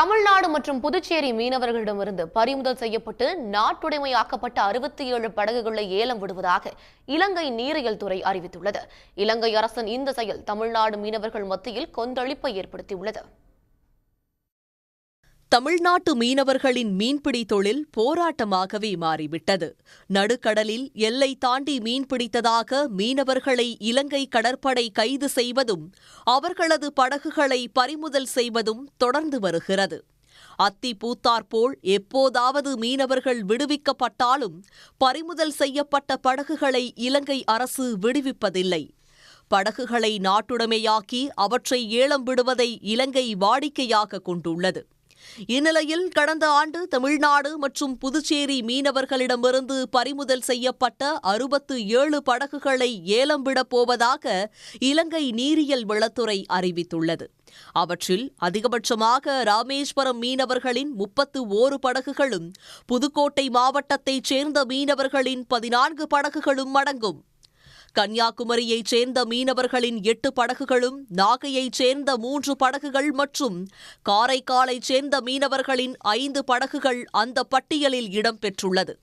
தமிழ்நாடு மற்றும் புதுச்சேரி மீனவர்களிடமிருந்து பறிமுதல் செய்யப்பட்டு நாட்டுடைமையாக்கப்பட்ட அறுபத்தி ஏழு படகுகளை ஏலம் விடுவதாக இலங்கை நீரியல் துறை அறிவித்துள்ளது. இலங்கை அரசின் இந்த செயல் தமிழ்நாடு மீனவர்கள் மத்தியில் கொந்தளிப்பை ஏற்படுத்தியுள்ளது. தமிழ்நாட்டு மீனவர்களின் மீன்பிடி தொழில் போராட்டமாகவே மாறிவிட்டது. நடுக்கடலில் எல்லை தாண்டி மீன்பிடித்ததாக மீனவர்களை இலங்கை கடற்படை கைது செய்வதும் அவர்களது படகுகளை பறிமுதல் செய்வதும் தொடர்ந்து வருகிறது. அத்தி பூத்தாற்போல் எப்போதாவது மீனவர்கள் விடுவிக்கப்பட்டாலும் பறிமுதல் செய்யப்பட்ட படகுகளை இலங்கை அரசு விடுவிப்பதில்லை. படகுகளை நாட்டுடைமையாக்கி அவற்றை ஏலம் விடுவதை இலங்கை வாடிக்கையாக கொண்டுள்ளது. இந்நிலையில் கடந்த ஆண்டு தமிழ்நாடு மற்றும் புதுச்சேரி மீனவர்களிடமிருந்து பறிமுதல் செய்யப்பட்ட அறுபத்து ஏழு படகுகளை ஏலம் விடப் போவதாக இலங்கை நீரியல் வளத்துறை அறிவித்துள்ளது. அவற்றில் அதிகபட்சமாக ராமேஸ்வரம் மீனவர்களின் முப்பத்து ஓரு படகுகளும் புதுக்கோட்டை மாவட்டத்தைச் சேர்ந்த மீனவர்களின் பதினான்கு படகுகளும் அடங்கும். கன்னியாகுமரியைச் சேர்ந்த மீனவர்களின் எட்டு படகுகளும் நாகையைச் சேர்ந்த மூன்று படகுகள் மற்றும் காரைக்காலைச் சேர்ந்த மீனவர்களின் ஐந்து படகுகள் அந்த பட்டியலில் இடம்பெற்றுள்ளது.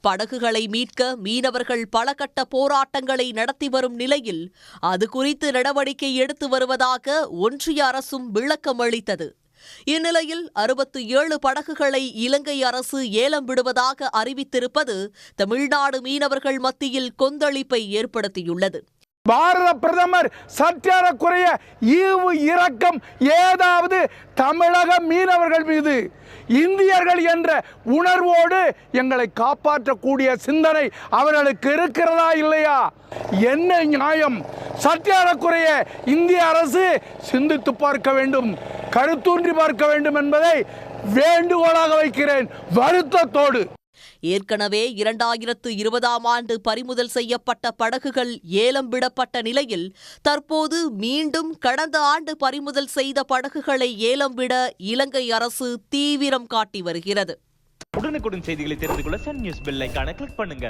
படகுகளை மீட்க மீனவர்கள் பல கட்ட போராட்டங்களை நடத்தி வரும் நிலையில் அது குறித்து நடவடிக்கை எடுத்து வருவதாக ஒன்றிய அரசும் விளக்கம் அளித்தது இந்நிலையில் அறுபத்து ஏழு படகுகளை இலங்கை அரசு ஏலம் விடுவதாக அறிவித்திருப்பது தமிழ்நாடு மீனவர்கள் மத்தியில் கொந்தளிப்பை ஏற்படுத்தியுள்ளது. பாரத பிரதமர் சற்றேறக்குறைய ஈவு இரக்கம் ஏதாவது தமிழக மீனவர்கள் மீது இந்தியர்கள் என்ற உணர்வோடு எங்களை காப்பாற்றக்கூடிய சிந்தனை அவர்களுக்கு இருக்கிறதா இல்லையா? என்ன நியாயம்? சற்றேறக்குறைய இந்திய அரசு சிந்தித்து பார்க்க வேண்டும். கருத்தூன்றி பார்க்க வேண்டும் என்பதை வேண்டுகோளாக வைக்கிறேன். வருத்தத்தோடு. ஏற்கனவே இரண்டாயிரத்து இருபதாம் ஆண்டு பறிமுதல் செய்யப்பட்ட படகுகள் ஏலம் விடப்பட்ட நிலையில் தற்போது மீண்டும் கடந்த ஆண்டு பறிமுதல் செய்த படகுகளை ஏலம் விட இலங்கை அரசு தீவிரம் காட்டி வருகிறது. உடனுக்குடன் செய்திகளை தெரிந்து கொள்ள சன் நியூஸ் பெல் ஐகானை கிளிக் பண்ணுங்க.